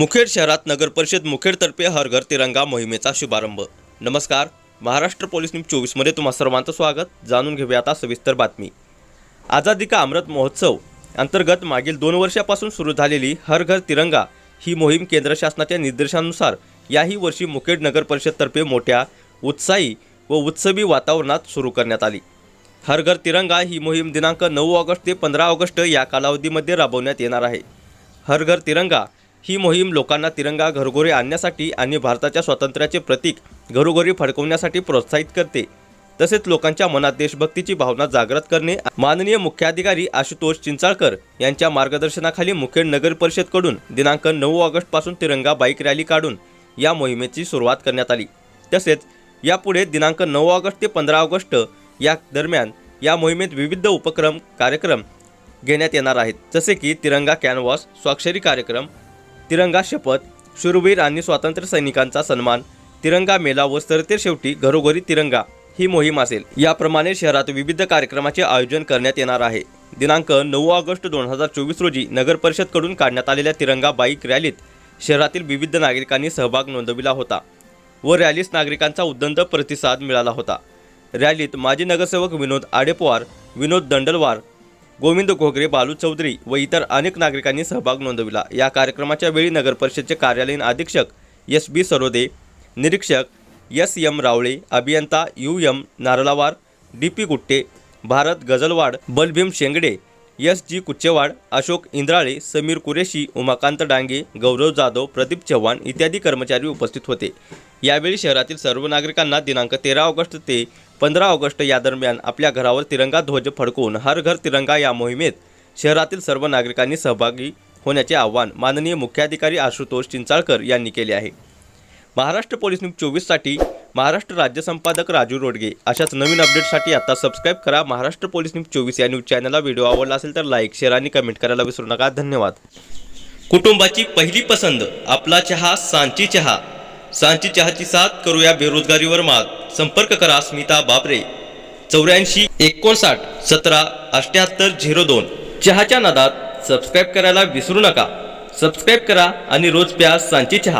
मुखेड शहरात नगरपरिषद मुखेडतर्फे हर घर तिरंगा मोहिमेचा शुभारंभ. नमस्कार महाराष्ट्र पोलीस न्यूज चोवीसमध्ये तुम्हा सर्वांचं स्वागत. जाणून घेऊया आता सविस्तर बातमी. आझादी का अमृत महोत्सव अंतर्गत मागील दोन वर्षापासून सुरू झालेली हर घर तिरंगा ही मोहीम केंद्र शासनाच्या निर्देशानुसार याही वर्षी मुखेड नगर परिषदतर्फे मोठ्या उत्साही व उत्सवी वातावरणात सुरू करण्यात आली. हर घर तिरंगा ही मोहीम दिनांक नऊ ऑगस्ट ते पंधरा ऑगस्ट या कालावधीमध्ये राबवण्यात येणार आहे. हर घर तिरंगा ही मोहीम लोकांना तिरंगा घरोघरी आणण्यासाठी आणि भारताच्या स्वातंत्र्याचे प्रतीक घरोघरी फडकवण्यासाठी प्रोत्साहित करते. तसेच लोकांच्या मनात देशभक्तीची भावना जागृत करणे माननीय मुख्याधिकारी आशुतोष चिंचाळकर यांच्या मार्गदर्शनाखाली मुखेड नगर परिषदकडून दिनांक नऊ ऑगस्टपासून तिरंगा बाईक रॅली काढून या मोहिमेची सुरुवात करण्यात आली. तसेच यापुढे दिनांक नऊ ऑगस्ट ते पंधरा ऑगस्ट या दरम्यान या मोहिमेत विविध उपक्रम कार्यक्रम घेण्यात येणार आहेत. जसे की तिरंगा कॅनव्हास स्वाक्षरी कार्यक्रम तिरंगा शपथ शूरवीर आणि स्वातंत्र्य सैनिकांचा सन्मान तिरंगा मेला व सरते शेवटी घरोघरी तिरंगा ही मोहीम असेल. याप्रमाणे शहरात विविध कार्यक्रमाचे आयोजन करण्यात येणार आहे. दिनांक नऊ ऑगस्ट दोन हजार चोवीस रोजी नगर परिषदकडून काढण्यात आलेल्या तिरंगा बाईक रॅलीत शहरातील विविध नागरिकांनी सहभाग नोंदविला होता व रॅलीस नागरिकांचा उद्दंड प्रतिसाद मिळाला होता. रॅलीत माजी नगरसेवक विनोद आडेपवार विनोद दंडलवार गोविंद घोगरे बालू चौधरी व इतर अनेक नागरिकांनी सहभाग नोंदविला. या कार्यक्रमाच्या वेळी नगर परिषदचे कार्यालयीन अधीक्षक एस बी सरोदे निरीक्षक एस एम रावळे अभियंता U M Narlawar D P Gutte Bharat Gajalwad Balbhim Shengde S G Kucchewad Ashok Indrale Sameer Qureshi Umakant Dange Gaurav Jadhav Pradeep Chavan इत्यादी कर्मचारी उपस्थित होते. यावेळी शहरातील सर्व नागरिकांना दिनांक तेरा ऑगस्ट ते पंधरा ऑगस्ट या दरम्यान आपल्या घरावर तिरंगा ध्वज फडकवून हर घर तिरंगा या मोहिमेत शहरातील सर्व नागरिकांनी सहभागी होण्याचे आवाहन माननीय मुख्याधिकारी आशुतोष चिंचाळकर यांनी केले आहे. महाराष्ट्र पोलीस न्यूज चोवीससाठी महाराष्ट्र राज्य संपादक राजू रोडगे. अशाच नवीन अपडेटसाठी आता सबस्क्राईब करा महाराष्ट्र पोलीस न्यूज चोवीस या न्यूज चॅनलला व्हिडिओ आवडला असेल तर लाईक शेअर आणि कमेंट करायला विसरू नका. धन्यवाद. कुटुंबाची पहिली पसंत आपला चहा सांची चहा. सांची चहाची साथ करूया बेरोजगारीवर मात. संपर्क करा स्मिता बाबरे चौऱ्याऐंशी एकोणसाठ सतरा अठ्याहत्तर झिरो दोन. चहाच्या नादात सबस्क्राईब करायला विसरू नका. सबस्क्राईब करा आणि रोज प्या सांची चहा.